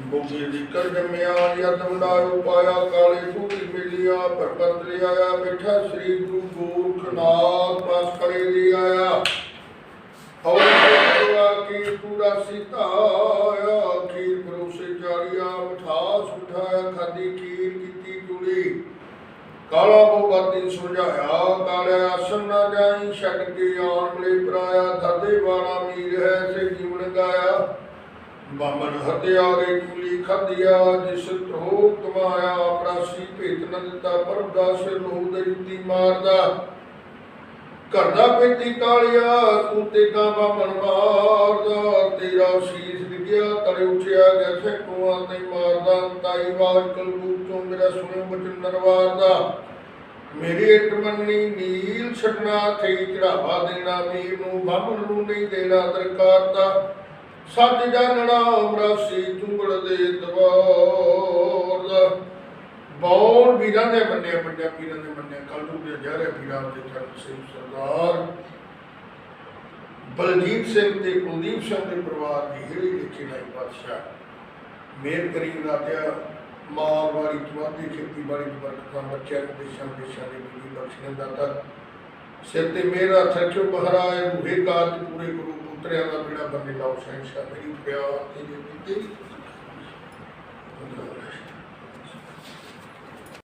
ਬੋਗੀ ਦੀ ਕਰ ਯਦ ਵਡਾਇਓ ਪਾਇਆ, ਕਾਲੇ ਸੂਤੀ ਮਿਲਿਆ, ਪਰਬਤ ਲਿ ਆਇਆ ਬਿਠਾ ਸ੍ਰੀ ਗੁਰੂ ਗੋਰਖਨਾਥ ਪਾਸ ਕਰੇ ਦੀ ਆਇਆ ਔਰ ਗੁਰੂਆ ਕੀ ਪੂਰਾ ਸੀਤਾ ਆਇਆ ਖੀਰ ਪਰੋਸੇ ਚਾੜਿਆ, ਮਠਾਸ ਉਠਾਇਆ ਖਾਦੀ ਖੀਰ ਕੀਤੀ ਚੂੜੀ ਕਾਲਾ ਬੋਗਾਤੀ ਸੁਝਾਇਆ ਕਾਲੇ ਆਸਨ ਨਾ ਜਾਈ, ਛੱਡ ਕੇ ਆਉਣ ਲਈ ਪਰਾਇਆ ਦਰਦੇ ਵਾਲਾ ਮੀਰ ਹੈ, ਸੇ ਜੀਵਨ ਗਾਇਆ। ਬਾਮਨ ਹਤਿਆ ਰੇ ਚੂਲੀ ਖੰਦਿਆ ਜਿਸ ਧੋ ਕਮਾਇਆ ਪ੍ਰਾਸੀ ਭੇਤ ਨ ਦਿੱਤਾ ਪਰਦਾ ਨੂੰ ਦਰਿੱਤੀ ਮਾਰਦਾ ਘਰ ਦਾ ਪੇਤੀ ਕਾਲਿਆ, ਤੂੰ ਕਾ ਬਾਮਨ ਮਾਰਦਾ ਤੇਰਾ ਸੀਸ ਵਿਗਿਆ ਤਲੇ ਉੱਠਿਆ ਗਿਆ, ਸੈਕੂਆਂ ਤੇ ਮਾਰਦਾ ਤਾਈ ਆਵਾਜ਼ ਕਲਬੂਤ ਤੋਂ ਮੇਰਾ ਸੁਣਿਓ ਬਚਨ ਨਰਵਾਰ ਦਾ। ਮੇਰੀ ਇੱਟ ਮੰਨੀ ਨੀਲ ਛਟਣਾ ਤੇ ਚੜਾਵਾ ਦੇਣਾ, ਮੀਰ ਨੂੰ ਬਾਮਨ ਨੂੰ ਨਹੀਂ ਦੇਣਾ ਦਰਕਾਰ ਦਾ। ਸੱਚ ਜਾਣਨਾ ਅਮਰਾਸੀ ਚੁੰਗੜ ਦੇ ਦਵਾਰ ਦਾ ਵੀਰਾਂ ਦੇ ਮੰਨਿਆ ਪੰਜਾ ਪੀਰਾਂ ਦੇ ਮੰਨਿਆ, ਕਲੂ ਦੇ ਜਹਰੇ ਵੀਰਾਂ ਦੇ ਚਰਨ ਸਿੰਘ ਸਰਦਾਰ। ਬਲਜੀਤ ਸਿੰਘ ਤੇ ਕੁਲਦੀਪ ਸਿੰਘ ਦੇ ਪਰਿਵਾਰ ਦੀ ਹਿੜੀ ਲਿਖੀ ਲਾਈ ਬਾਦਸ਼ਾਹ ਮੇਰ ਕਰੀਮ ਰਾਤਿਆ ਮਾਲ ਵਾਲੀ ਖੇਤੀਬਾੜੀ ਦੀ ਬਰਕਤਾਂ ਬੱਚਿਆਂ ਨੂੰ ਦੇਸ਼ਾਂ ਦੇਸ਼ਾਂ ਦੇ ਵੀ ਬਖਸ਼ਣ ਦਾਤਾ ਸਿਰ ਤੇ ਮੇਰਾ ਸੱਚੋ ਬਹਰਾਏ ਰੂਹੇ ਕਾਰਜ ਪੂਰੇ ਗੁਰੂ ਪੁੱਤਰਿਆਂ ਦਾ ਬਿੜਾ ਬੰਦੇ ਲਾਓ ਸਹਿਨਸ਼ਾਹ ਮੇਰੀ ਪਿਆਰ ਤੇ ਜੀ